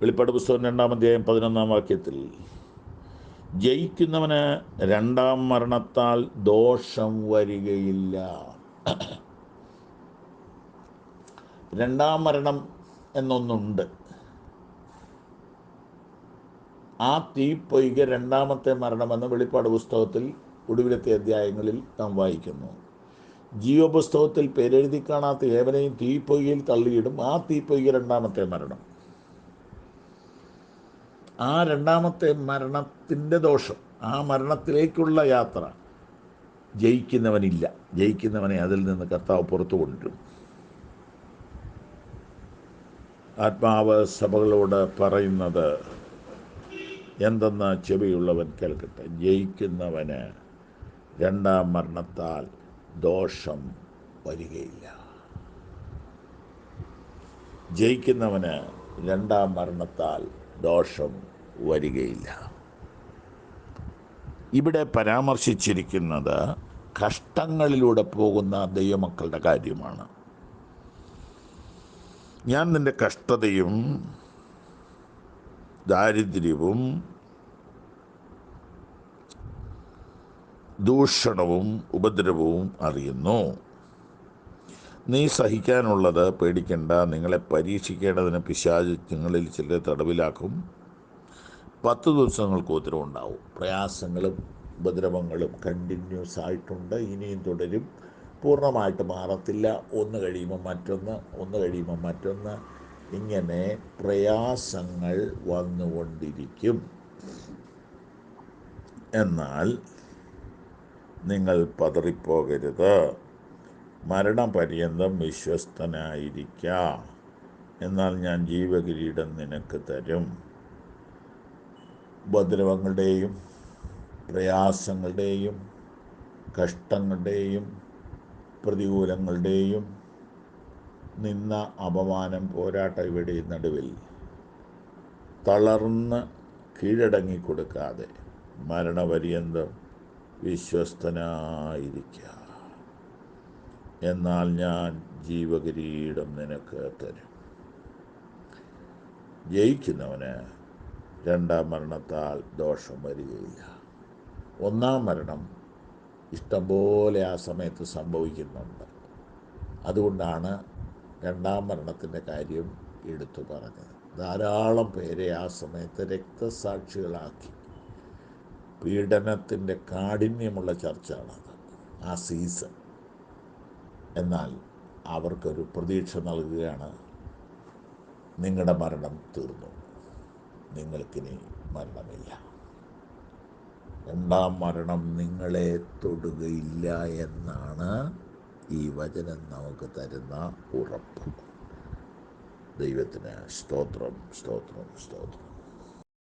വെളിപ്പാട് പുസ്തകം രണ്ടാം അധ്യായം പതിനൊന്നാം വാക്യത്തിൽ. ജയിക്കുന്നവന് രണ്ടാം മരണത്താൽ ദോഷം വരികയില്ല. രണ്ടാം മരണം എന്നൊന്നുണ്ട്. ആ തീപ്പൊയ്ക രണ്ടാമത്തെ മരണമെന്ന് വെളിപ്പാട് പുസ്തകത്തിൽ ഒടുവിലത്തെ അധ്യായങ്ങളിൽ നാം വായിക്കുന്നു. ജീവപുസ്തകത്തിൽ പേരെഴുതി കാണാത്ത ഏവനെയും തീപ്പൊയ്കയിൽ തള്ളിയിടും. ആ തീപ്പൊയ്ക രണ്ടാമത്തെ മരണം. ആ രണ്ടാമത്തെ മരണത്തിന്റെ ദോഷം ആ മരണത്തിലേക്കുള്ള യാത്ര ജയിക്കുന്നവനില്ല. ജയിക്കുന്നവനെ അതിൽ നിന്ന് കർത്താവ് പുറത്തു കൊണ്ടുവരും. ആത്മാവ് സഭകളോട് പറയുന്നത് എന്തെന്ന് ചെവിയുള്ളവൻ കേൾക്കട്ടെ. ജയിക്കുന്നവന് രണ്ടാം മരണത്താൽ ദോഷം വരികയില്ല. ജയിക്കുന്നവന് രണ്ടാം മരണത്താൽ ദോഷം വരികയില്ല. ഇവിടെ പരാമർശിച്ചിരിക്കുന്നത് കഷ്ടങ്ങളിലൂടെ പോകുന്ന ദൈവമക്കളുടെ കാര്യമാണ്. ഞാൻ നിന്റെ കഷ്ടതയും ദാരിദ്ര്യവും ദൂഷണവും ഉപദ്രവവും അറിയുന്നു. നീ സഹിക്കാനുള്ളത് പേടിക്കണ്ട. നിങ്ങളെ പരീക്ഷിക്കേണ്ടതിന് പിശാജ് നിങ്ങളിൽ ചിലരെ തടവിലാക്കും. പത്ത് ദിവസങ്ങൾക്ക് ഉത്തരവുണ്ടാവും. പ്രയാസങ്ങളും ഉപദ്രവങ്ങളും കണ്ടിന്യൂസ് ആയിട്ടുണ്ട്. ഇനിയും തുടരും. പൂർണമായിട്ട് മാറത്തില്ല. ഒന്ന് കഴിയുമ്പോൾ മറ്റൊന്ന് ഒന്ന് കഴിയുമ്പോൾ മറ്റൊന്ന്. ഇങ്ങനെ പ്രയാസങ്ങൾ വന്നുകൊണ്ടിരിക്കും. എന്നാൽ നിങ്ങൾ പതറിപ്പോകരുത്. മരണപര്യന്തം വിശ്വസ്തനായിരിക്ക. എന്നാൽ ഞാൻ ജീവകിരീടം നിനക്ക് തരും. ഉപദ്രവങ്ങളുടെയും പ്രയാസങ്ങളുടെയും കഷ്ടങ്ങളുടെയും പ്രതികൂലങ്ങളുടെയും നിന്ന അപമാനം പോരാട്ട ഇവിടെ നടുവിൽ തളർന്ന് കീഴടങ്ങിക്കൊടുക്കാതെ മരണപര്യന്തം വിശ്വസ്തനായിരിക്കുക എന്നാൽ ഞാൻ ജീവകിരീടം നിനക്ക് തരും. ജയിക്കുന്നവന് രണ്ടാം മരണത്താൽ ദോഷം വരികയില്ല. ഒന്നാം മരണം ഇഷ്ടംപോലെ ആ സമയത്ത് സംഭവിക്കുന്നുണ്ട്. അതുകൊണ്ടാണ് രണ്ടാം മരണത്തിന്റെ കാര്യം എടുത്തു പറഞ്ഞത്. ധാരാളം പേരെ ആ സമയത്ത് രക്തസാക്ഷികളാക്കി. പീഡനത്തിന്റെ കാഠിന്യമുള്ള ചർച്ചയാണത് ആ സീസൺ. എന്നാൽ അവർക്കൊരു പ്രതീക്ഷ നൽകുകയാണ്. നിങ്ങളുടെ മരണം തീർന്നു. നിങ്ങൾക്കിനി മരണമില്ല. രണ്ടാം മരണം നിങ്ങളെ തൊടുകയില്ല എന്നാണ് ഈ വചനം നമുക്ക് തരുന്ന ഉറപ്പ്. ദൈവത്തിന് സ്തോത്രം സ്തോത്രം സ്തോത്രം.